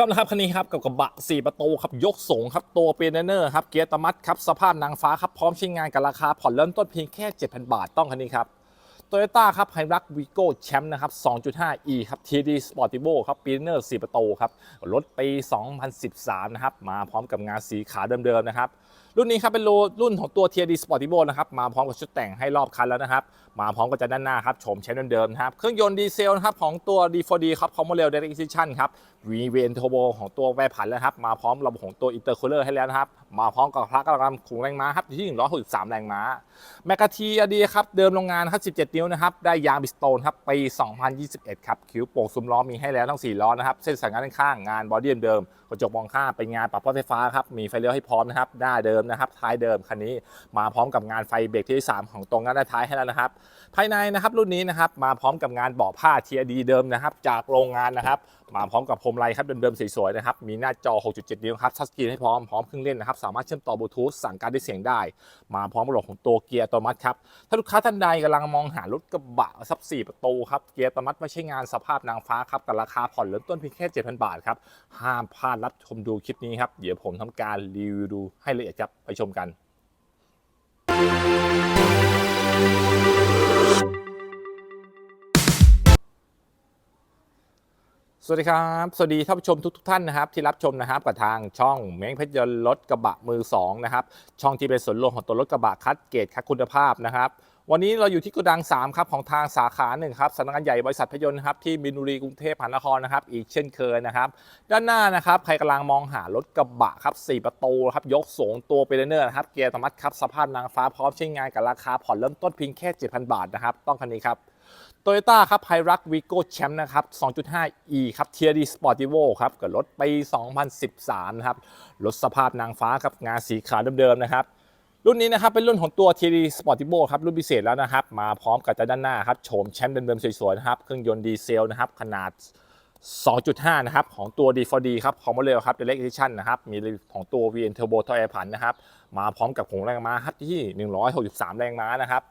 ครับนะครับคันนี้ครับกับกระบะ 4 ประตูครับยกสูงครับตัวเปียเนอร์ครับเกียร์ตมัดครับสภาพนางฟ้าครับพร้อมใช้งานกับราคาผ่อนเริ่มต้นเพียงแค่ 7,000 บาทต้องคันนี้ครับโตโยต้าครับไฮรักวีโก้แชมป์นะครับ 2.5e ครับ TD Sportivo ครับปีเนอร์ 4 ประตูครับรถปี 2013 นะครับ มาพร้อมกับงานสีขาวเดิมๆนะครับ รุ่นนี้ครับเป็นรุ่นของตัว TD Sportivo นะครับ มาพร้อมกับชุดแต่งให้รอบคันแล้วนะครับ มาพร้อมกับจะด้านหน้าครับโฉมใช้เดิมนะครับ เครื่องยนต์ดีเซลนะครับของตัว D4D ครับคอมโมเรล Direct Ignition ครับ VVN Turbo ของตัวแวร์ผันแล้วครับ มาพร้อมระบบของตัว Intercooler ให้แล้วนะครับ มาพร้อมกับพละกำลังขุงแรงม้าครับที่ 163 แรงม้า แมกกาทีอดีครับ เดิมโรงงานครับ 17 นิ้วนะครับ ได้ยางบิสโตนครับปี 2021 ครับ คิ้วโป่งซุ้มล้อมีให้แล้วทั้ง 4 ล้อนะครับ เส้นสายงานด้านข้างงานบอดี้เดิมกระจกมองข้างเป็นงานปรับพัดไฟฟ้าครับ มีไฟเลี้ยวให้พร้อมนะครับ หน้าเดิมนะครับ ท้ายเดิมคันนี้ มาพร้อมกับงานไฟเบรกที่ 3 ของตรงด้านท้ายให้แล้วนะครับภายในนะครับรุ่นนี้นะครับมาพร้อมกับงานเบาะผ้า TRD เดิมนะครับจากโรงงานนะครับมาพร้อมกับพรมไลครับเดิมๆสวยๆนะครับมีหน้าจอ 6.7 นิ้วครับทัชสกรีนให้พร้อมพร้อมเครื่องเล่นนะครับสามารถเชื่อมต่อบลูทูธสั่งการด้วยเสียงได้ มาพร้อมระบบของตัวเกียร์อัตโนมัติครับถ้าลูกค้าท่านใดกำลังมองหารถกระบะซับ4ประตูครับเกียร์อัตโนมัติไม่ใช่งานสภาพนางฟ้าครับกับราคาผ่อนเริ่มต้นเพียงแค่ 7,000 บาทครับห้ามพลาดรับชมดูคลิปนี้ครับเดี๋ยวผมทำการรีวิวดูให้ละเอียดครับไปชมกัน สวัสดีครับ สวัสดีท่านผู้ชมทุกทท่านนะครับ ที่รับชมนะครับกับทางช่องเม้งเพชรยนต์รถกระบะมือ2นะครับช่องที่เป็นส่วนรวมของตัวรถกระบะคัดเกรดคัดคุณภาพนะครับวันนี้เราอยู่ที่โกดัง 3 ครับ ของทางสาขาหนึ่งครับสำนักงานใหญ่บริษัทพยนต์นะครับที่มินบุรีกรุงเทพมหานครนะครับ อีกเช่นเคยนะครับ ด้านหน้านะครับ ใครกำลังมองหารถกระบะครับ 4 ประตูครับ ยกสูงตัวเปเนอร์นะครับ เกียร์อัตโนมัติครับ สภาพนางฟ้าพร้อมใช้งานกับราคาผ่อนเริ่มต้นเพียงแค่ 7,000 บาทนะครับ ต้องคันนี้ครับ โตโยต้าครับไฮรักวีโก้แชมป์นะครับ 2.5e ครับ TRD Sportivo ครับกับรถปี 2013 นะครับ รถสภาพนางฟ้าครับ งานสีขาวเดิมๆนะครับ รุ่นนี้นะครับเป็นรุ่นของตัว TRD Sportivo ครับ รุ่นพิเศษแล้วนะครับ มาพร้อมกับด้านหน้าครับโฉมแชมป์เดิมๆสวยๆนะครับ เครื่องยนต์ดีเซลนะครับ ขนาด 2.5 นะครับ ของตัว D4D ครับ ของโมเดลครับ Direct Edition นะครับ มีของตัว VN Turbo ทอแอร์ผันนะครับ มาพร้อมกับขงแรงม้าครับที่ 163 แรงม้านะครับ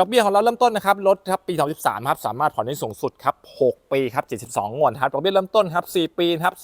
ดอกเบี้ยของเราเริ่มต้นนะครับรถครับปี 2013ครับสามารถผ่อนได้สูงสุดครับ6ปีครับ72งวดครับดอกเบี้ยเริ่มต้นครับ4ปีครับ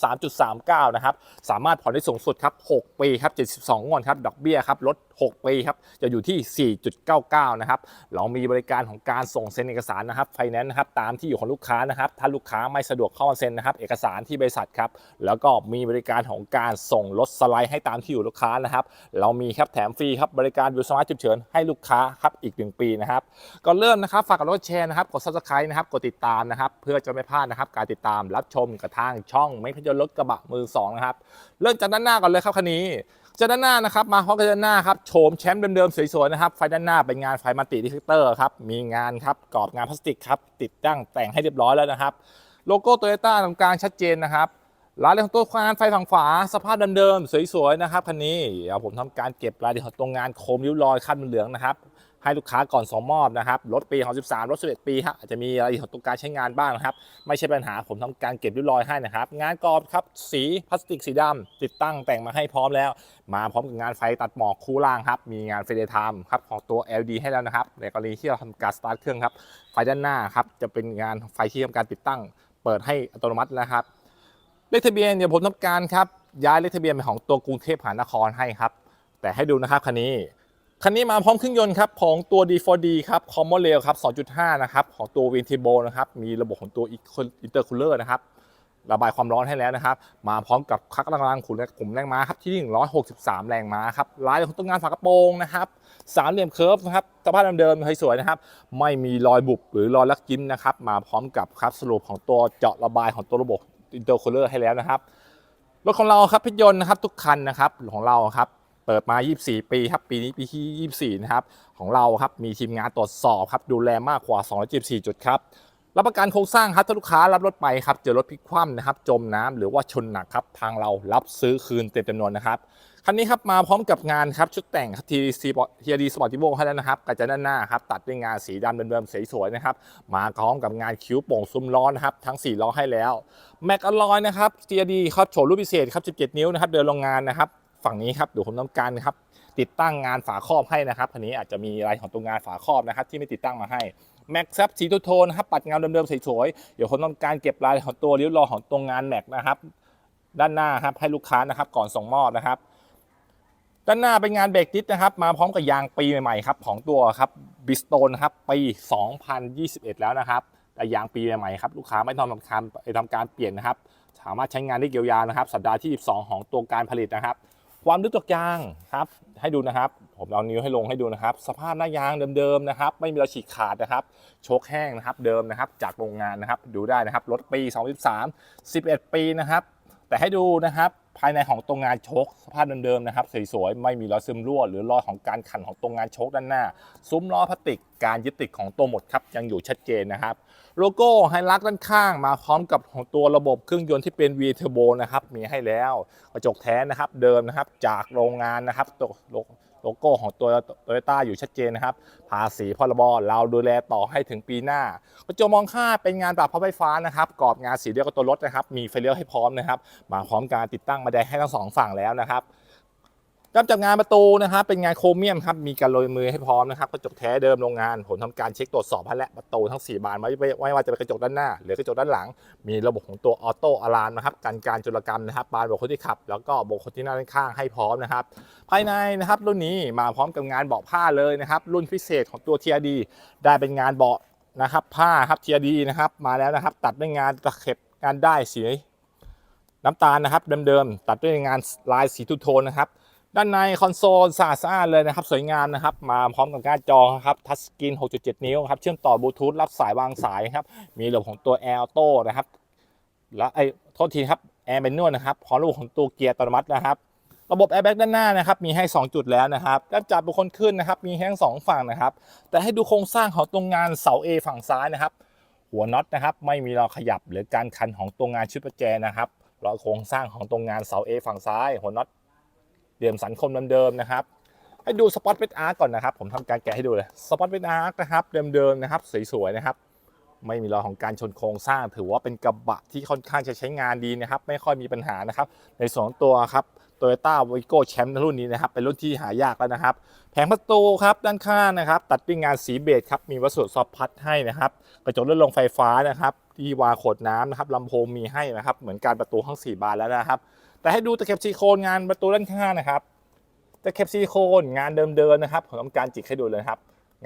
3.39นะครับสามารถผ่อนได้สูงสุดครับ6ปีครับ72งวดครับดอกเบี้ยครับลด6ปีครับจะอยู่ที่ 4.99 นะครับ เรามีบริการของการส่งเซ็นเอกสารนะครับไฟแนนซ์นะครับตามที่อยู่ของลูกค้านะครับ ถ้าลูกค้าไม่สะดวกเข้ามาเซ็นนะครับ เอกสารที่บริษัทครับ แล้วก็มีบริการของการส่งรถสไลด์ให้ตามที่อยู่ลูกค้านะครับ เรามีครับแถมฟรีครับบริการวิวสมาร์ทฉุกเฉินให้ลูกค้าครับอีก 1 ปีนะครับก่อนเริ่มนะครับฝากกดไลค์แชร์นะครับกด subscribe นะครับกดติดตามนะครับเพื่อจะไม่พลาดนะครับการติดตามรับชมกับทางช่องไม่พยนรถกระบะมือสองนะครับเริ่มจากด้านหน้าก่อนเลยครับคันนี้จากด้านหน้านะครับมาพร้อมกับด้านหน้าครับโฉมแชมป์เดิมๆสวยๆนะครับไฟด้านหน้าเป็นงานไฟมัลติดิเฟเตอร์ครับมีงานครับกรอบงานพลาสติกครับติดตั้งแต่งให้เรียบร้อยแล้วนะครับ โลโก้โตโยต้าตรงกลางชัดเจนนะครับ รายละเอียดของตัวงานไฟฝั่งฝาสภาพเดิมๆสวยๆนะครับคันนี้เดี๋ยวผมทำการเก็บรายละเอียดของตรงงานโคมริ้วรอยขั้นเหลืองนะครับให้ลูกค้าก่อนส่งมอบนะครับรถปีของ13รถ11 ปีฮะอาจจะมีรายละเอียดของตัวการใช้งานบ้างนะครับ ไม่ใช่ปัญหาผมทำการเก็บริ้วรอยให้นะครับ งานกรอบครับสีพลาสติกสีดำติดตั้งแต่งมาให้พร้อมแล้ว มาพร้อมกับงานไฟตัดหมอกคู่ล่างครับมีงานไฟเดย์ไทม์ครับของตัว LED ให้แล้วนะครับในกรณีที่เราทำการสตาร์ทเครื่องครับไฟด้านหน้าครับจะเป็นงานไฟที่ทำการติดตั้ง เปิดให้อัตโนมัตินะครับ เลขทะเบียนเดี๋ยวผมทำการครับย้ายเลขทะเบียนเป็นของตัวกรุงเทพมหานครให้ครับ แต่ให้ดูนะครับคันนี้คันนี้มาพร้อมเครื่องยนต์ครับของตัว D4D ครับคอมโมเลครับ 2.5 นะครับ ของตัว v i n t i b o นะครับ มีระบบของตัว Intercooler นะครับ ระบายความร้อนให้แล้วนะครับ มาพร้อมกับคักกำลังขุนและขุมแรงม้าครับ ที่ 163 แรงม้าครับลายของตัวงานฝากระโปรงนะครับ สามเหลี่ยมเคิร์ฟนะครับสภาพเดิมๆสวยๆนะครับ ไม่มีรอยบุบหรือรอยลักยิ้มนะครับ มาพร้อมกับครับสรุปของตัวเจาะระบายของตัวระบบ อินเตอร์คูลเลอร์ให้แล้วนะครับ รถของเราครับพิยนต์นะครับทุกคันนะครับของเราครับเปิดมา 24 ปีครับ ปีนี้ปีที่ 24 นะครับ ของเราครับ มีทีมงานตรวจสอบครับ ดูแลมากกว่า 274 จุดครับ รับประกันโครงสร้างครับ ถ้าลูกค้ารับรถไปครับ เจอรถพลิกคว่ำนะครับ จมน้ำหรือว่าชนหนักครับ ทางเรารับซื้อคืนเต็มจำนวนนะครับ คันนี้ครับมาพร้อมกับงานครับชุดแต่งครับ TDC TRD Sportivo ให้แล้วนะครับกระจัด้านหน้าครับตัดด้วยงานสีดำเดิมๆสวยๆนะครับมาพร้อมกับงานคิ้วโป่งซุ้มล้อนะครับทั้ง 4 ล้อให้แล้วแม็กอลอยนะครับ TRD ครับโฉมรูปพิเศษครับ 17 นิ้วนะครับเดินโรงงานนะครับฝั่งนี้ครับเดี๋ยวผมต้องการครับติดตั้งงานฝาครอบให้นะครับคันนี้อาจจะมีรายของตัวงานฝาครอบนะครับที่ไม่ติดตั้งมาให้แม็กซับสีโทนนะครับปัดเงาเดิมๆสวยๆเดี๋ยวผมต้องการเก็บรายของตัวริ้วรอของตรงงานแม็กนะครับด้านหน้าครับให้ลูกค้านะครับก่อนส่งมอบนะครับ ด้านหน้าเป็นงานเบรกดิสนะครับ มาพร้อมกับยางปีใหม่ๆครับของตัวครับบิสโตนครับปี 2021 แล้วนะครับ แต่ยางปีใหม่ๆครับลูกค้าไม่ต้องทำการไปทำการเปลี่ยนนะครับ สามารถใช้งานได้เกลียาวนะครับ สัปดาห์ที่ 12 ของตัวการผลิตนะครับ ความลึกตัวยางครับให้ดูนะครับ ผมเอานิ้วให้ลงให้ดูนะครับ สภาพหน้ายางเดิมๆนะครับ ไม่มีรอยฉีกขาดนะครับ โชคแห้งนะครับเดิมนะครับ จากโรงงานนะครับ ดูได้นะครับรถปี 2013 11 ปีนะครับ แต่ให้ดูนะครับ ภายในของตรงงานชกสภาพเดิมๆนะครับสวยๆไม่มีรอยซึมรั่ว หรือรอยของการขันของตรงงานชกด้านหน้า ซุ้มล้อพลาสติกการยึดติดของตัวหมดครับยังอยู่ชัดเจนนะครับ โลโก้ไฮลักด้านข้างมาพร้อมกับของตัวระบบเครื่องยนต์ที่เป็น V Turbo นะครับมีให้แล้วกระจกแท้นะครับเดิมนะครับจากโรงงานนะครับตัว โลโก้ของตัวโตโยต้าอยู่ชัดเจนนะครับ ภาษีพรบเราดูแลต่อให้ถึงปีหน้ากระจกมองข้าเป็นงานปรับพับไฟฟ้านะครับกรอบงานสีเดียวกับตัวรถนะครับ มีไฟเลี้ยวให้พร้อมนะครับ มาพร้อมการติดตั้งมาได้ให้ทั้งสองฝั่งแล้วนะครับ นอกจากงานประตูนะครับเป็นงานโครเมียมครับมีการโรยมือให้พร้อมนะครับกระจกแท้เดิมโรงงาน ผมทำการเช็คตรวจสอบให้และประตูทั้ง 4 บานไม่ไม่ว่าจะเป็นกระจกด้านหน้า หรือกระจกด้านหลัง มีระบบของตัวออโต้อะลามนะครับกันการจุลกรรมนะครับบานบุคคลที่ขับ แล้วก็บุคคลที่นั่งข้างให้พร้อมนะครับภายในนะครับรุ่นนี้มาพร้อมกับงานเบาะผ้าเลยนะครับรุ่นพิเศษของตัว TRD ได้เป็นงานเบาะนะครับผ้าครับ TRD นะครับมาแล้วนะครับตัดด้วยงานตะเข็บงานได้สีน้ำตาลนะครับเดิมๆตัดด้วยงานลายสีทูโทนนะครับ ด้านในคอนโซลสะอาดสะอาเลยนะครับ สวยงามนะครับ มาพร้อมกับการจอครับทัชสกรีน 6.7 นิ้วครับ เชื่อมต่อบลูทูธรับสายวางสายครับ มีระบบของตัว Air Auto นะครับ และไอ้โทษทีครับ Air Manual นะครับพร้อมระบบของตัวเกียร์อัตโนมัตินะครับ ระบบ Airbag ด้านหน้านะครับ มีให้ 2 จุดแล้วนะครับด้านจับบุคคลขึ้นนะครับ มีให้ทั้งสองฝั่งนะครับ แต่ให้ดูโครงสร้างของตรงงานเสา A ฝั่งซ้ายนะครับ หัวน็อตนะครับ ไม่มีรอยขยับหรือการคันของตรงงานชุดประแจนะครับรอยโครงสร้างของตรงงานเสา A ฝั่งซ้าย หัวน็อต เหลี่ยมสันคมเดิมๆนะครับ ให้ดูสปอตเป็นอาร์ก่อนนะครับ ผมทำการแกะให้ดูเลยสปอตเป็นอาร์นะครับเดิมๆนะครับสวยๆนะครับไม่มีรอยของการชนโครงสร้าง ถือว่าเป็นกระบะที่ค่อนข้างจะใช้งานดีนะครับ ไม่ค่อยมีปัญหานะครับ ในส่วนของตัวครับโตโยต้าวิโก้แชมป์รุ่นนี้นะครับ เป็นรุ่นที่หายากแล้วนะครับ แผงประตูครับด้านข้างนะครับ ตัดด้วยงานสีเบจครับ มีวัสดุซอฟพัดให้นะครับ กระจกเลื่อนลงไฟฟ้านะครับ ที่วางขดน้ำนะครับลำโพงมีให้นะครับ เหมือนการประตูทั้ง4บานแล้วนะครับ แต่ให้ดูตะเข็บซิลิโคนงานประตูด้านข้างนะครับตะเข็บซิลิโคนงานเดิมๆนะครับผมทำการจิกให้ดูเลยครับ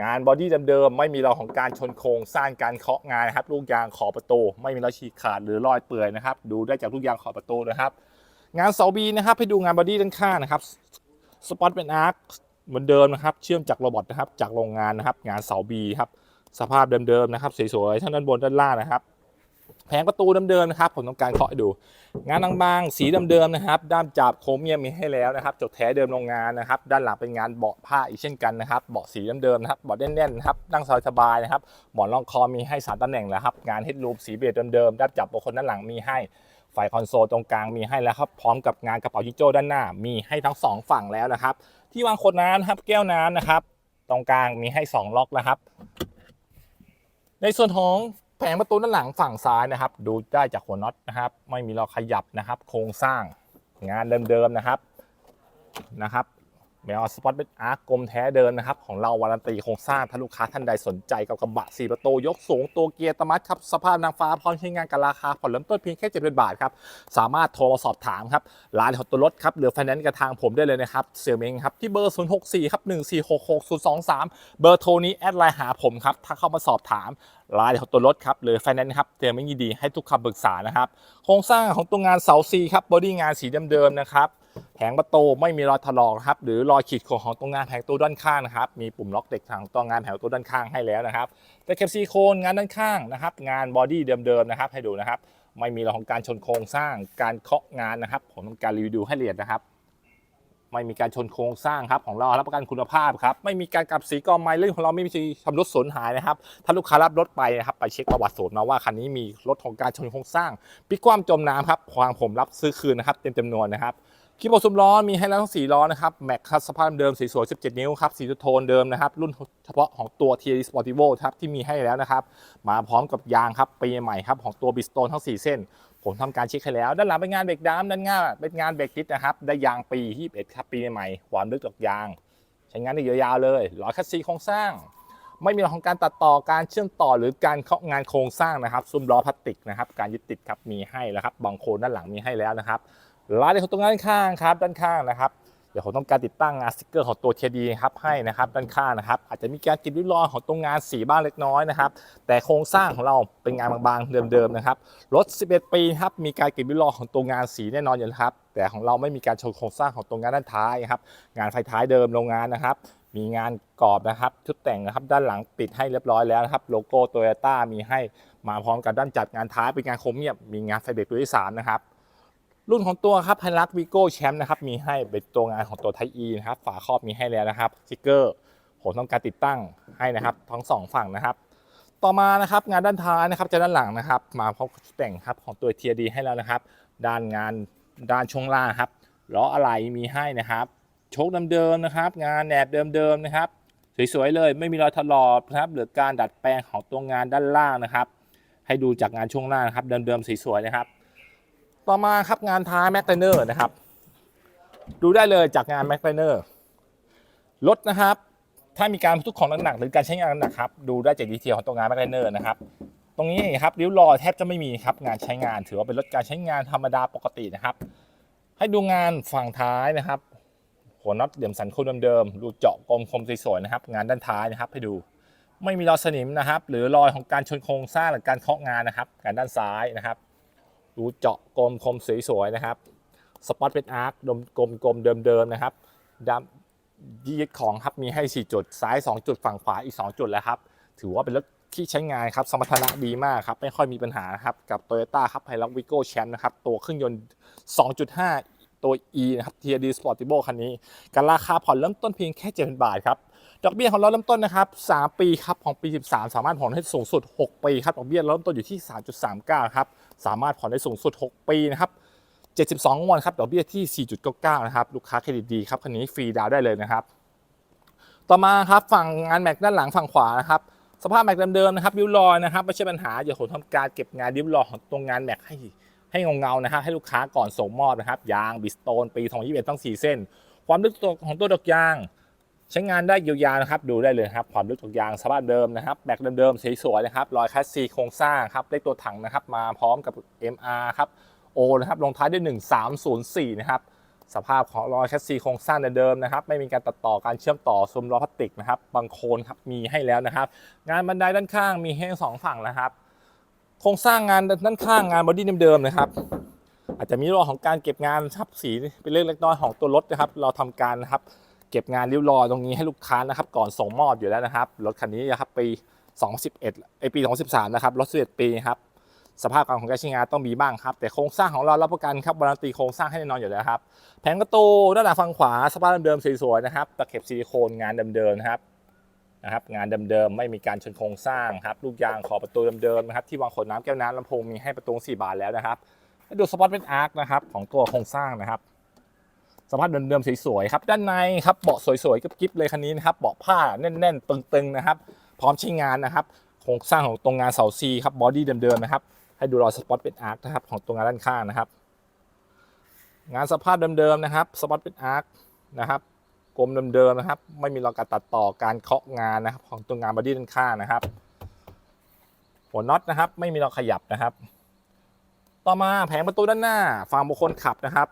งานบอดี้เดิมๆไม่มีรอยของการชนโครงสร้างการเคาะงานนะครับลูกยางขอบประตู ไม่มีรอยฉีกขาดหรือรอยเปื่อยนะครับ ดูได้จากลูกยางขอบประตูนะครับ งานเสาบีนะครับให้ดูงานบอดี้ด้านข้างนะครับสปอตเป็นอาร์คเหมือนเดิมนะครับ เชื่อมจากโรบอทนะครับจากโรงงานนะครับ งานเสาบีครับสภาพเดิมๆนะครับสวยๆทั้งด้านบนด้านล่างนะครับ แผงประตูเดิมๆนะครับ ผมต้องการเคาะดู งานบางๆสีเดิมๆนะครับ ด้ามจับโครเมียมีให้แล้วนะครับจดแท้เดิมโรงงานนะครับ ด้านหลังเป็นงานเบาะผ้าอีกเช่นกันนะครับเบาะสีเดิมๆนะครับเบาะแน่นๆนะครับนั่งสบายๆนะครับหมอนรองคอมีให้สามตำแหน่งแล้วครับงานเฮดรูปสีเบจเดิมๆด้ามจับบุคคลด้านหลังมีให้ไฟคอนโซลตรงกลางมีให้แล้วครับพร้อมกับงานกระเป๋าจิโจ้ด้านหน้า มีให้ทั้งสองฝั่งแล้วนะครับ ที่วางขวดน้ำนะครับแก้วน้ำนะครับ ตรงกลางมีให้สองล็อกแล้วครับ ในส่วนของ แผงประตูด้านหลังฝั่งซ้ายนะครับ ดูได้จากหัวน็อตนะครับ ไม่มีรอยขยับนะครับ โครงสร้างงานเดิมๆนะครับนะครับ แมวสปอตเป็นอาร์กลมแท้เดิมนะครับ ของเราวารันตีโครงสร้างถ้าลูกค้าท่านใดสนใจกับกระบะ4ประตูยกสูงตัวเกียร์ตมัดครับ สภาพนางฟ้าพร้อมใช้งานกันราคาผ่อนเริ่มต้นเพียงแค่7บาทครับ สามารถโทรมาสอบถามครับร้านของตัวรถครับหรือไฟแนนซ์กับทางผมได้เลยนะครับ เสี่ยเมงครับ ที่เบอร์ 064ครับ1466023 เบอร์โทรนี้แอดไลน์หาผมครับถ้าเข้ามาสอบถามรายของตัวรถครับหรือไฟแนนซ์ครับเตรียมไม่ยินดีให้ทุกคำปรึกษานะครับ โครงสร้างของตัวงานเสาซีครับบอดี้งานสีเดิมๆนะครับ แผงประตูไม่มีรอยถลอกครับหรือรอยขีดข่วนของตรงงานแผงตัวด้านข้างนะครับมีปุ่มล็อกเด็กทางตัวงานแผงตัวด้านข้างให้แล้วนะครับแต่เคปซีโคนงานด้านข้างนะครับ งานบอดี้เดิมๆนะครับ ให้ดูนะครับ ไม่มีรอยของการชนโครงสร้างการเคาะงานนะครับ ผมทำการรีวิวให้ละเอียดนะครับไม่มีการชนโครงสร้างครับของเรารับประกันคุณภาพครับไม่มีการกลับสีกองไม้เรื่องของเราไม่มีชำรุดสูญหายนะครับถ้าลูกค้ารับรถไปนะครับไปเช็คประวัติศูนย์มาว่าคันนี้มีรถของการชนโครงสร้างพลิกคว่ำจมน้ำครับทางผมรับซื้อคืนนะครับเต็มจำนวนนะครับ คีย์บอร์ดซุ้มล้อมีให้แล้วทั้ง4ล้อนะครับแม็กครับสภาพเดิมสีสวย 17 นิ้วครับสีโทนเดิมนะครับ รุ่นเฉพาะของตัว t ที Sportivo ครับที่มีให้แล้วนะครับ มาพร้อมกับยางครับปีใหม่ครับของตัวบิสโตนทั้ง 4 เส้น ผมทำการเช็คให้แล้ว ด้านหลังเป็นงานเบรกดามด้านหน้าเป็นงานเบรกดิสนะครับ ได้ยางปี 21 ครับปีใหม่ความลึกจากยาง ใช้งานได้ยาวๆเลยล้อคัสซีโครงสร้าง ไม่มีของการตัดต่อการเชื่อมต่อหรือการเคาะงานโครงสร้างนะครับซุ้มล้อพลาสติกนะครับการยึดติดครับมีให้แล้วครับบางโคนด้านหลังมีให้แล้วนะครับ ร้ายละเอียดของตรงด้านข้างครับด้านข้างนะครับเดี๋ยวผมต้องการติดตั้งงานสติกเกอร์ของตัว TD ครับให้นะครับด้านข้างนะครับ อาจจะมีการติดริ้วรอยของตรงงานสีบ้างเล็กน้อยนะครับแต่โครงสร้างของเราเป็นงานบางๆเดิมๆนะครับรถ 11 ปีครับมีการติดริ้วรอยของตัวงานสีแน่นอนอยู่แล้วครับแต่ของเราไม่มีการโชว์โครงสร้างของตัวงานด้านท้ายครับงานไฟท้ายเดิมโรงงานนะครับ มีงานกรอบนะครับชุดแต่งนะครับด้านหลังปิดให้เรียบร้อยแล้วนะครับโลโก้โตโยต้ามีให้มาพร้อมกับด้านจัดงานท้ายเป็นงานโครเมียมมีงานไฟเบรกตัวที่สามนะครับ รุ่นของตัวครับไฮรักวีโก้แชมป์นะครับมีให้เป็นตัวงานของตัวไทอีนะครับฝาครอบมีให้แล้วนะครับสติกเกอร์ผมต้องการติดตั้งให้นะครับทั้งสองฝั่งนะครับ ต่อมานะครับงานด้านท้ายนะครับจะด้านหลังนะครับ มาพร้อมแต่งครับของตัว TRD ให้แล้วนะครับ ด้านงานด้านช่วงล่างครับล้ออะไรมีให้นะครับโชคเดิมๆนะครับ งานแหนบเดิมๆนะครับสวยๆเลยไม่มีรอยถลอกนะครับหรือการดัดแปลงของตัวงานด้านล่างนะครับ ให้ดูจากงานช่วงล่างนะครับเดิมๆสวยๆนะครับ ต่อมาครับงานท้ายแม็กไ i เนอร์นะครับ ดูได้เลยจากงานแม็กไ i เนอร์รถนะครับ ถ้ามีการทุกของหนักๆหรือการใช้งานหนักครับดูได้จากดีเทลของตัวงานแม็กไ i เนอร์นะครับตรงนี้ครับริ้วรอยแทบจะไม่มีครับงานใช้งาน ถือว่าเป็นรถการใช้งานธรรมดาปกตินะครับ ให้ดูงานฝั่งท้ายนะครับ หัวน็อตเหลี่ยมสันโค้งเดิมๆดูเจาะกลมคมสวยๆนะครับ งานด้านท้ายนะครับ ให้ดูไม่มีรอยสนิมนะครับ หรือรอยของการชนโครงสร้างหรือการเคาะงานนะครับงานด้านซ้ายนะครับ ดูเจาะกลมคมสวยๆนะครับ สปอตเป็นอาร์คดมกลมกลมๆเดิมๆนะครับดำยึดของครับมีให้ 4 จุด ซ้าย 2 จุดฝั่งขวาอีก 2 จุดแล้วครับ ถือว่าเป็นรถที่ใช้งานครับ สมรรถนะดีมากครับ ไม่ค่อยมีปัญหาครับ กับ Toyota ครับไฮรักวิโก้แชมป์นะครับ ตัวเครื่องยนต์ 2.5 ตัว E นะครับ TRD Sportivo คันนี้กันราคาผ่อนเริ่มต้นเพียงแค่7,000บาทครับดอกเบี้ยของเราเริ่มต้นนะครับ 3 ปีครับ ของปี 13 สามารถผ่อนให้สูงสุด 6 ปีครับ ดอกเบี้ยเริ่มต้นอยู่ที่ 3.39 ครับ สามารถผ่อนได้สูงสุด 6 ปีนะครับ72งวดครับดอกเบี้ยที่ 4.99 นะครับ ลูกค้าเครดิตดีครับ คันนี้ฟรีดาวได้เลยนะครับ ต่อมาครับฝั่งงานแม็กด้านหลังฝั่งขวานะครับ สภาพแม็กเดิมๆนะครับริ้วรอยนะครับไม่ใช่ปัญหา เดี๋ยวผมทำการเก็บงานริ้วรอยของตรงงานแม็กให้ให้เงาๆนะครับให้ลูกค้าก่อนส่งมอบนะครับ ยางบิสโตนปี 2021ต้อง4 เส้น ความลึกตัวของตัวดอกยาง ใช้งานได้ยาวๆนะครับดูได้เลยครับความลึกดอกยางสภาพเดิมนะครับแม็กเดิมๆสวยๆนะครับรอยคัสซีโครงสร้างครับเลขตัวถังนะครับมาพร้อมกับ MR ครับ O นะครับลงท้ายด้วย 1304 นะครับสภาพของรอยแชสซีโครงสร้างเดิมนะครับ ไม่มีการตัดต่อการเชื่อมต่อซุ้มล้อพลาสติกนะครับบางโคนครับมีให้แล้วนะครับ งานบันไดด้านข้างมีให้สองฝั่งนะครับ โครงสร้างงานด้านข้างงานบอดี้เดิมๆนะครับ อาจจะมีรอยของการเก็บงานทับสีเป็นเรื่องเล็กน้อยของตัวรถนะครับ เราทำการนะครับ เก็บงานริ้วรอยตรงนี้ให้ลูกค้านะครับ ก่อนส่งมอบอยู่แล้วนะครับ รถคันนี้นะครับปี 2011ไอปี 2013 นะครับ รถ11ปีครับ สภาพการของการใช้งานต้องมีบ้างครับ แต่โครงสร้างของเรารับประกันครับการันตีโครงสร้างให้แน่นอนอยู่แล้วครับ แผงประตูด้านหลังฝั่งขวาสภาพเดิมๆสวยๆนะครับ ตะเข็บซิลิโคนงานเดิมๆนะครับนะครับงานเดิมๆไม่มีการชนโครงสร้างครับลูกยางขอบประตูเดิมๆนะครับที่วางขวดน้ำแก้วน้ำลำโพงมีให้ประตู4บานแล้วนะครับดูสปอตเป็นอาร์คนะครับของตัวโครงสร้างนะครับ สภาพเดิมๆสวยๆครับด้านในครับเบาะสวยๆกิ๊บๆเลยคันนี้นะครับเบาะผ้าแน่นๆตึงๆนะครับ พร้อมใช้งานนะครับโครงสร้างของตรงงานเสาซีครับบอดี้เดิมๆนะครับให้ดูรอยสปอตเป็นอาร์คนะครับของตรงงานด้านข้างนะครับ งานสภาพเดิมๆนะครับสปอตเป็นอาร์คนะครับกลมเดิมๆนะครับ ไม่มีรอยการตัดต่อการเคาะงานนะครับ ของตัวงานบอดี้ด้านข้างนะครับ หัวน็อตนะครับ ไม่มีรอยขยับนะครับ ต่อมาแผงประตูด้านหน้าฝั่งบุคคลขับนะครับ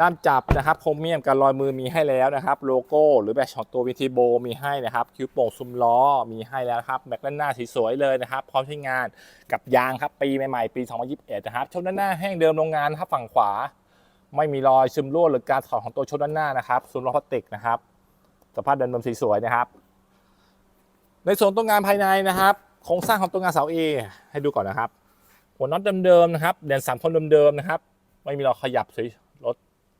ด้ามจับนะครับโครเมียมการอยมือมีให้แล้วนะครับ โลโก้หรือแบตของตัววิทีโบมีให้นะครับคิวโป่งซุ้มล้อมีให้แล้วครับแม็กด้านหน้าสวยๆเลยนะครับ พร้อมใช้งานกับยางครับปีใหม่ๆปี 2021 นะครับชนด้านหน้าแห้งเดิมโรงงานนะครับฝั่งขวา ไม่มีรอยซึมรั่วหรือการถอดของตัวชนด้านหน้านะครับซุ้มล้อพลาสติกนะครับสภาพเดิมๆสวยๆนะครับ ในส่วนตัวงานภายในนะครับโครงสร้างของตัวงานเสา A ให้ดูก่อนนะครับหัวน็อตเดิมๆนะครับเด่นสามคนเดิมๆนะครับ ไม่มีรอยขยับสวยรถ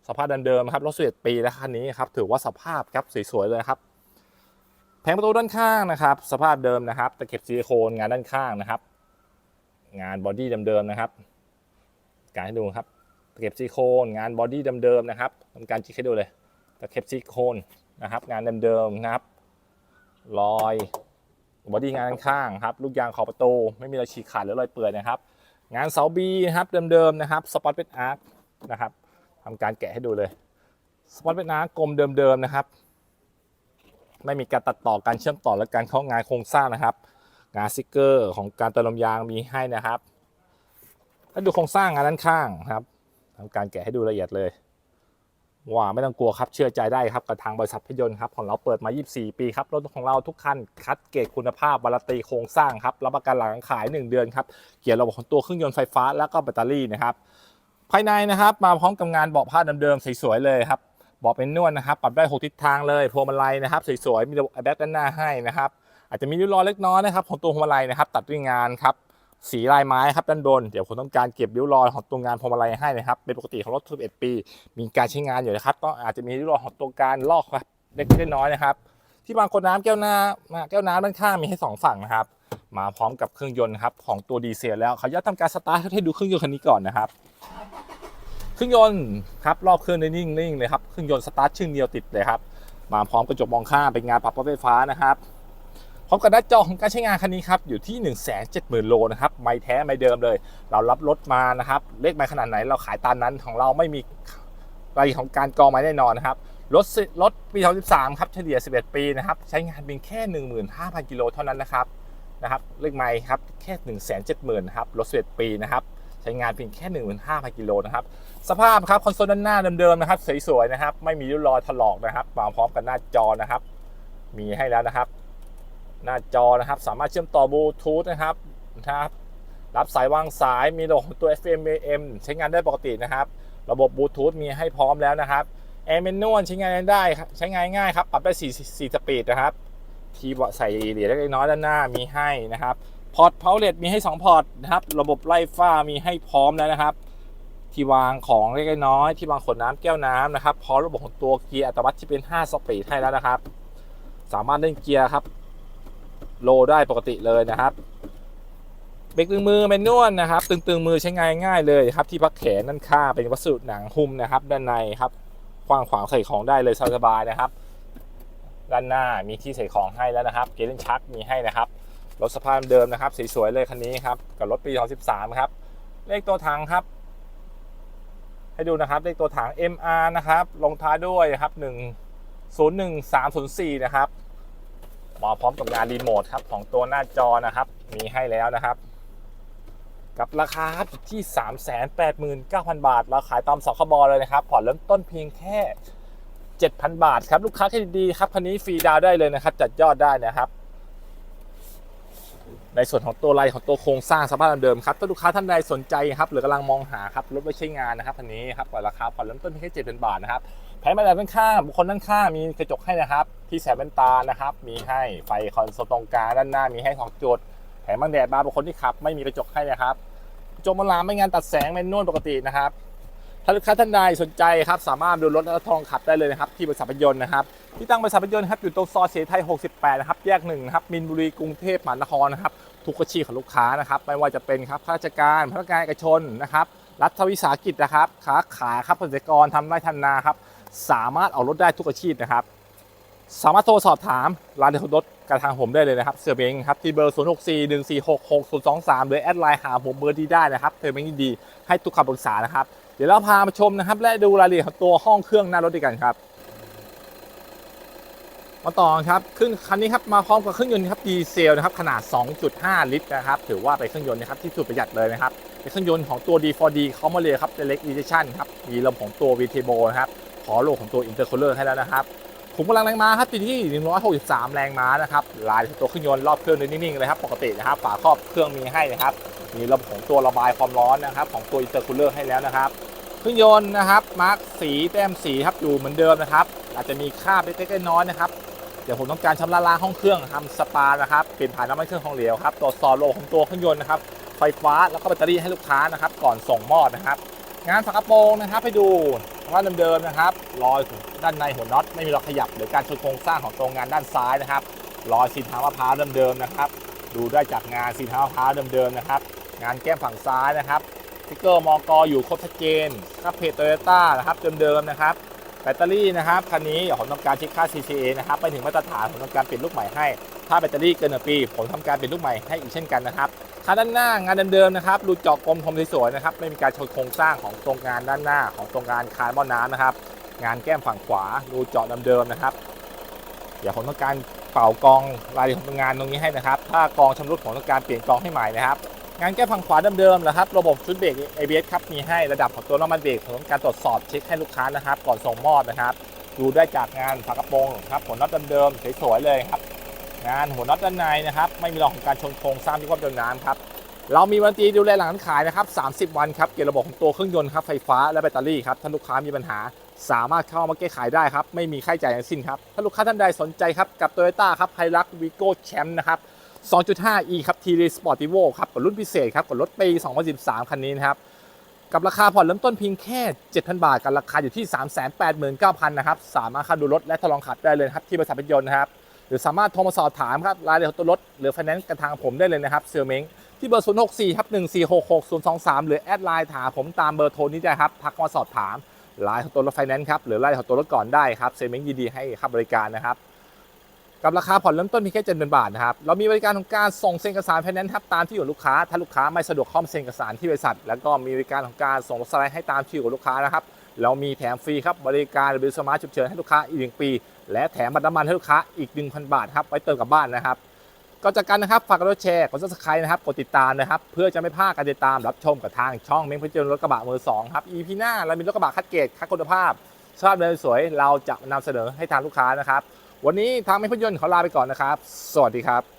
สภาพเดิมๆครับรถ11ปีแล้วคันนี้ครับถือว่าสภาพครับสวยๆเลยครับแผงประตูด้านข้างนะครับ สภาพเดิมนะครับตะเข็บซิลิโคนงานด้านข้างนะครับ งานบอดี้เดิมๆนะครับการให้ดูครับตะเข็บซิลิโคนงานบอดี้เดิมๆนะครับทำการจิกให้ดูเลยตะเข็บซิลิโคนนะครับ งานเดิมๆนะครับรอยบอดี้งานด้านข้างครับลูกยางขอบประตูไม่มีรอยฉีกขาดหรือรอยเปื่อยนะครับ งานเสาบีนะครับเดิมๆนะครับสปอตเป็นอาร์คนะครับ ทำการแกะให้ดูเลยสปอตเป็นากลมเดิมๆนะครับ ไม่มีการตัดต่อการเชื่อมต่อและการเข้างานโครงสร้างนะครับ งานสติกเกอร์ของการเติมลมยางมีให้นะครับถ้าดูโครงสร้างงานด้านข้างนะครับทำการแกะให้ดูละเอียดเลยว่าไม่ต้องกลัวครับเชื่อใจได้ครับกับทางบริษัทพยนต์ครับของเราเปิดมา 24 ปีครับรถของเราทุกคันคัดเกรดคุณภาพวารตีโครงสร้างครับรับประกันหลังขาย 1 เดือนครับเกี่ยวกับระบบของตัวเครื่องยนต์ไฟฟ้าแล้วก็แบตเตอรี่นะครับ ภายในนะครับ มาพร้อมกับงานเบาะผ้าเดิมๆสวยๆเลยครับเบาะเป็นนวดนะครับ ปรับได้หกทิศทางเลยพวงมาลัยนะครับสวยๆมีระบบแอร์แบ็กด้านหน้าให้นะครับ อาจจะมีริ้วรอยเล็กน้อยนะครับของตัวพวงมาลัยนะครับ ตัดด้วยงานครับสีลายไม้ครับด้านบนเดี๋ยวผมต้องการเก็บริ้วรอยของตัวงานพวงมาลัยให้นะครับ เป็นปกติของรถ11ปี มีการใช้งานอยู่นะครับก็อาจจะมีริ้วรอยของตัวการลอกครับเล็กๆน้อยๆนะครับ ที่บางคนน้ำแก้วหน้ำแก้วน้ำด้านข้างมีให้สองฝั่งนะครับ มาพร้อมกับเครื่องยนต์ครับของตัวดีเซลแล้วเขออนุญาตทำการสตาร์ทให้ดูเครื่องยนต์คันนี้ก่อนนะครับ เครื่องยนต์ครับรอบเครื่องนิ่งนิ่งเลยครับเครื่องยนต์สตาร์ทชึ่งเดียวติดเลยครับมาพร้อมกระจกมองข้างเป็นงานปรับไฟฟ้านะครับพร้อมกับหน้าจอของการใช้งานคันนี้ครับอยู่ที่ 1 7 0 0 0 0โลนะครับไม่แท้ไม่เดิมเลย เรารับรถมานะครับเลขไม้ขนาดไหนเราขายตามนั้นของเราไม่มีรายละเอียดของการกองไม้แน่นอนนะครับรถรถปี 2013 ครับเฉลี่ย 11 ปีนะครับใช้งานเพียงแค่ 15,000 กิโลเท่านั้นนะครับ นะครับเลขไม้ครับแค่1 7 0 0 0 0นะครับรถ11ปีนะครับใช้งานเพียงแค่15,000กิโลนะครับสภาพครับคอนโซลด้านหน้าเดิมๆนะครับสวยๆนะครับ ไม่มีริ้วรอยถลอกนะครับมาพร้อมกับหน้าจอนะครับ มีให้แล้วนะครับ หน้าจอนะครับ สามารถเชื่อมต่อบลูทูธนะครับนะครับรับสายวางสายมีระบบตัว FM AM ใช้งานได้ปกตินะครับ ระบบบลูทูธมีให้พร้อมแล้วนะครับแอร์เมนนวลใช้งานได้ ใช้งานง่ายครับ ปรับได้ 4 4สปีดนะครับ ทีเบาะใส่เหรียญเล็กน้อยด้านหน้ามีให้นะครับพอร์ตเพาเลตมีให้ 2 พอร์ตนะครับ ระบบไล่ฟ้ามีให้พร้อมแล้วนะครับ ที่วางของเล็กน้อยที่วางขวดน้ำแก้วน้ำนะครับพร้อมระบบของตัวเกียร์อัตโนมัติที่เป็น 5 สปีดให้แล้วนะครับ สามารถเล่นเกียร์ครับ โลได้ปกติเลยนะครับเบรกตึงมือแมนนวลนะครับ ตึงๆมือใช้งานง่ายเลยครับ ที่พักแขนด้านข้างเป็นวัสดุหนังหุ้มนะครับ ด้านในครับกว้างขวางใส่ของได้เลยสบายๆนะครับ ด้านหน้ามีที่ใส่ของให้แล้วนะครับ เกียร์เล่นชักมีให้นะครับ รถสภาพเดิมนะครับสวยๆเลยคันนี้ครับ กับรถปี 2013 ครับ เลขตัวถังครับ ให้ดูนะครับ เลขตัวถัง MR นะครับ ลงท้ายด้วยนะครับ1 0 1 3 0 4 นะครับมาพร้อมกับงานรีโมทครับของตัวหน้าจอนะครับ มีให้แล้วนะครับ กับราคาครับที่ 389,000 บาท เราขายตามสคบเลยนะครับ ผ่อนเริ่มต้นเพียงแค่ 7,000 บาทครับ ลูกค้าที่ดีครับคันนี้ฟรีดาวได้เลยนะครับ จัดยอดได้นะครับ ในส่วนของตัวลายของตัวโครงสร้างสภาพเดิมครับถ้าลูกค้าท่านใดสนใจครับหรือกำลังมองหาครับรถไว้ใช้งานนะครับคันนี้ครับราคาผ่อนเริ่มต้นเพียงแค่เจ็ดพันบาทนะครับแผงมาแบบด้านข้างบุคคลด้านข้างมีกระจกให้นะครับ ที่แสบเป็นตานะครับ มีให้ไฟคอนโซลตรงกลางด้านหน้ามีให้สองจุดแผงบังแดดบาร์บุคคลที่ขับ ไม่มีกระจกให้นะครับกระจกมันลามไม่งานตัดแสงเป็นนวลปกตินะครับ ถ้าลูกค้าท่านใดสนใจครับสามารถดูรถและทองขับได้เลยนะครับที่บริษัทพยนต์นะครับที่ตั้งบริษัทพยนต์ครับอยู่ตรงซอยเสรีไทย 68 นะครับแยกหนึ่งนะครับมินบุรีกรุงเทพมหานครนะครับทุกอาชีพของลูกค้านะครับไม่ว่าจะเป็นครับข้าราชการพนักงานเอกชนนะครับรัฐวิสาหกิจนะครับค้าขายครับเกษตรกรทำไร่ทำนาครับสามารถเอารถได้ทุกอาชีพนะครับสามารถโทรสอบถามร้านเดินรถกับทางผมได้เลยนะครับเสือเบงครับที่เบอร์ 0 6 4 1 4 6 6 0 2 3 หรือแอดไลน์หาผมเบอร์ที่ได้นะครับเธอเบงดีให้ทุกคำปรึกษานะครับ เดี๋ยวเราพามาชมนะครับ และดูรายละเอียดตัวห้องเครื่องหน้ารถด้วยกันครับ มาต่อครับเครื่องคันนี้ครับมาพร้อมกับเครื่องยนต์ครับดีเซลนะครับขนาด 2.5 ลิตรนะครับถือว่าเป็นเครื่องยนต์นะครับที่สุดประหยัดเลยนะครับเป็นเครื่องยนต์ของตัว D4D เขามาเลยครับ Direct Injection ครับมีลมของตัว VTBO นะครับขอโลของตัว Intercooler ให้แล้วนะครับขุมกำลังแรงม้าครับอยู่ที่ 163 แรงม้านะครับลายของตัวเครื่องยนต์รอบเครื่องนิ่งๆเลยครับปกตินะครับฝาครอบเครื่องมีให้นะครับมีระบบของตัวระบายความร้อนนะครับ ของตัว Intercooler ให้แล้วนะครับ เครื่องยนต์นะครับมาร์กสีแต้มสีครับอยู่เหมือนเดิมนะครับ อาจจะมีคราบเล็กๆน้อยๆนะครับเดี๋ยวผมต้องการชำระล้างห้องเครื่องทำสปานะครับเปลี่ยนผ่านน้ำมันเครื่องของเหลวครับตรวจสอบโลของตัวเครื่องยนต์นะครับไฟฟ้าแล้วก็แบตเตอรี่ให้ลูกค้านะครับ ก่อนส่งมอบนะครับ งานฝากระโปรงนะครับให้ดูว่าเดิมๆนะครับรอยด้านในหัวน็อตไม่มีรอยขยับ หรือการชนโครงสร้างของตรงงานด้านซ้ายนะครับรอยสีท้ามะพร้าวเดิมๆนะครับ ดูได้จากงานสีท้ามะพร้าวเดิมๆนะครับ งานแก้มฝั่งซ้ายนะครับ ติ๊กเกอร์มอกอยู่ครบชัดเจนครับเพจโตโยต้านะครับเดิมๆนะครับแบตเตอรี่นะครับคันนี้ผมทำการเช็คค่า CCA นะครับไปถึงมาตรฐานผมทำการเปลี่ยนลูกใหม่ให้ ถ้าแบตเตอรี่เกินหนึ่งปีผมทำการเปลี่ยนลูกใหม่ให้อีกเช่นกันนะครับคันด้านหน้างานเดิมๆนะครับรูเจาะกลมทมสวยๆนะครับไม่มีการชนโครงสร้างของตรงงานด้านหน้าของตรงงานคานหม้อน้ำนะครับงานแก้มฝั่งขวารูเจาะเดิมๆนะครับเดี๋ยวผมต้องการเป่ากองรายละเอียดของงานตรงนี้ให้นะครับ ถ้ากองชำรุดผมต้องการเปลี่ยนกองให้ใหม่นะครับ งานแก้ฝั่งขวาเดิมๆนะครับ ระบบชุดเบรก ABS ครับมีให้ระดับของตัวน้ำมันเบรกผมต้องการตรวจสอบเช็คให้ลูกค้านะครับ ก่อนส่งมอบนะครับ ดูได้จากงานฝากระโปรงครับหัวน็อตเดิมๆสวยๆเลยครับ งานหัวน็อตด้านในนะครับ ไม่มีรอยของการชนโครงสร้างที่ความจมน้ำครับเรามีวันตีดูแลหลังการขายนะครับ 30 วันครับ เกี่ยวกับระบบของตัวเครื่องยนต์ครับ ไฟฟ้าและแบตเตอรี่ครับถ้าลูกค้ามีปัญหา สามารถเข้ามาแก้ไขได้ครับ ไม่มีค่าใช้จ่ายทั้งสิ้นครับถ้าลูกค้าท่านใดสนใจครับ กับ Toyota ครับไฮรักวีโก้แชมป์นะครับ 2.5e ครับ t ี r สปอร์ติโวครับกับรุ่นพิเศษครับกับรถปี 2013 คันนี้นะครับ กับราคาผ่อนเริ่มต้นเพียงแค่ 7,000 บาท กับราคาอยู่ที่ 389,000 นะครับ สามารถดูรถและทดลองขับได้เลยครับที่บริษัทรถยนต์นะครับ หรือสามารถโทรมาสอบถามครับรายละเอียดของตัวรถ หรือไฟแนนซ์กันทางผมได้เลยนะครับเซลเม้งที่เบอร์ 064ครับ1466023 หรือแอดไลน์ถามผมตามเบอร์โทรนี้ได้ครับทักมาสอบถามรายของตัวรถไฟแนนซ์ครับหรือรายของตัวรถก่อนได้ครับเซลเม้งยินดีให้ครับบริการนะครับ กับราคาผ่อนเริ่มต้นเพียงแค่7,000บาทนะครับเรามีบริการของการส่งเซ็นเอกสารไฟแนนซ์ครับตามที่อยู่ลูกค้า ถ้าลูกค้าไม่สะดวกข้ามเซ็นเอกสารที่บริษัท แล้วก็มีบริการของการส่งรถสไลด์ให้ตามที่อยู่ของลูกค้านะครับเรามีแถมฟรีครับบริการบริสมาร์ทฉุกเฉินให้ลูกค้าอีกหนึ่งปี และแถมบัตรน้ำมันให้ลูกค้าอีก 1,000 บาทครับไว้เติมกับบ้านนะครับก็จากกันนะครับฝากกดแชร์กดซับสไครต์นะครับกดติดตามนะครับ เพื่อจะไม่พลาดการติดตามรับชมกับทางช่องเม้งพิจารณรถกระบะมือสองครับ EP หน้าเรามีรถกระบะคัดเกรดคัดคุณภาพสภาพเดินสวยเราจะนำเสนอให้ทางลูกค้านะครับ วันนี้ทางไม่พยนต์ขอลาไปก่อนนะครับ สวัสดีครับ